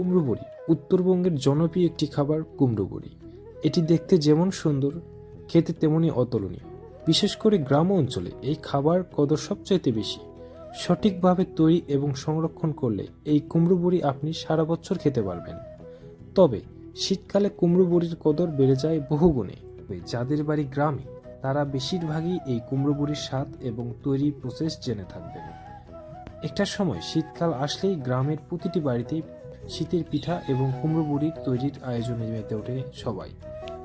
কুমড়ো বড়ি উত্তরবঙ্গের জনপ্রিয় একটি খাবার কুমড়ো বড়ি এটি দেখতে যেমন সুন্দর, খেতে তেমনই অতুলনীয়। বিশেষ করে গ্রাম অঞ্চলে এই খাবার কদর সবচাইতে বেশি। সঠিকভাবে তৈরি এবং সংরক্ষণ করলে এই কুমড়ো বড়ি আপনি সারা বছর খেতে পারবেন। তবে শীতকালে কুমড়ো বড়ির কদর বেড়ে যায় বহুগুণে। যাদের বাড়ি গ্রামে, তারা বেশিরভাগই এই কুমড়ো বড়ির স্বাদ এবং তৈরি প্রসেস জেনে থাকবেন। একটা সময় শীতকাল আসলেই গ্রামের প্রতিটি বাড়িতেই শীতের পিঠা এবং কুমড়ো বুড়ির তৈরির আয়োজনে মেতে ওঠে সবাই।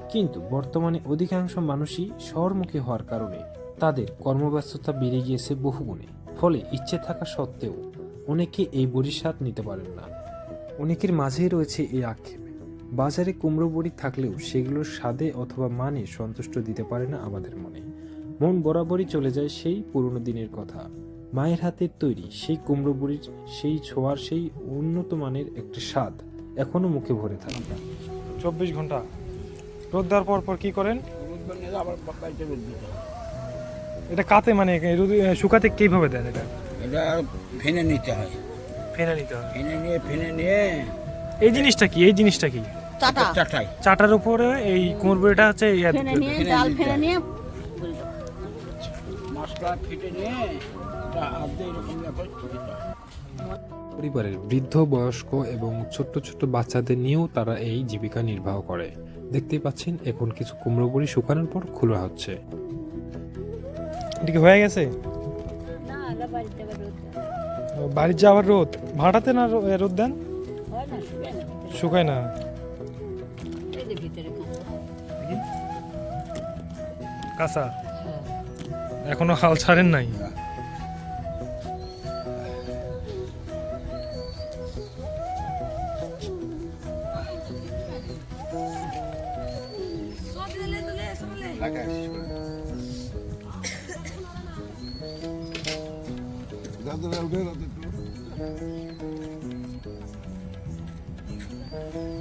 কিন্তু বর্তমানে অধিকাংশ মানুষই শহরমুখী হওয়ার কারণে তাদের কর্মব্যস্ততা বেড়ে গিয়েছে বহুগুণে। ফলে ইচ্ছে থাকা সত্ত্বেও অনেকে এই বড়ির স্বাদ নিতে পারেন না। অনেকের মাঝেই রয়েছে এই আক্ষেপ। বাজারে কুমড়ো বড়ি থাকলেও সেগুলোর স্বাদে অথবা মানে সন্তুষ্ট দিতে পারে না আমাদের মনে। মন বরাবরই চলে যায় সেই পুরনো দিনের কথা। মায়ের হাতের তৈরি সেই কুমড়ো বড়ির সেই ছোঁয়ার সেই উন্নত মানের একটা স্বাদ এখনও মুখে ভরে থাকে। চব্বিশ ঘণ্টা। রোদ দেওয়ার পর পর কি করেন? হয়। এটা কাতে মানে রোদ- শুকাতে কীভাবে দেন এটা? এটা ফেনে নিতে হয়। ফেনে নিতে হবে ফেনে নিয়ে ফেনে নিয়ে এই জিনিসটা কি? এই জিনিসটা কি? চাটা চাটাই। চাটার উপরে এই কুমড়ো বড়িটা হচ্ছে ফেনে নিয়ে ডাল ফেনে নিয়ে ফেটে নিয়ে এরকম পরিবারের বৃদ্ধ বয়স্ক এবং ছোট্ট ছোট্ট বাচ্চাদের নিয়েও তারা এই জীবিকা নির্বাহ করে। দেখতেই পাচ্ছেন এখন কিছু কুমড়ো বড়ি শুকানোর পর খোলা হচ্ছে। এটা কি হয়ে গেছে? বাড়ির যাওয়ার রোদ ভাড়াতে না রোদ দেন? শুকায় না ভিতরে। শুকায় না। এই যে ভিতরে কাঁচা। এখনও হাল ছাড়েন নাই Gracias.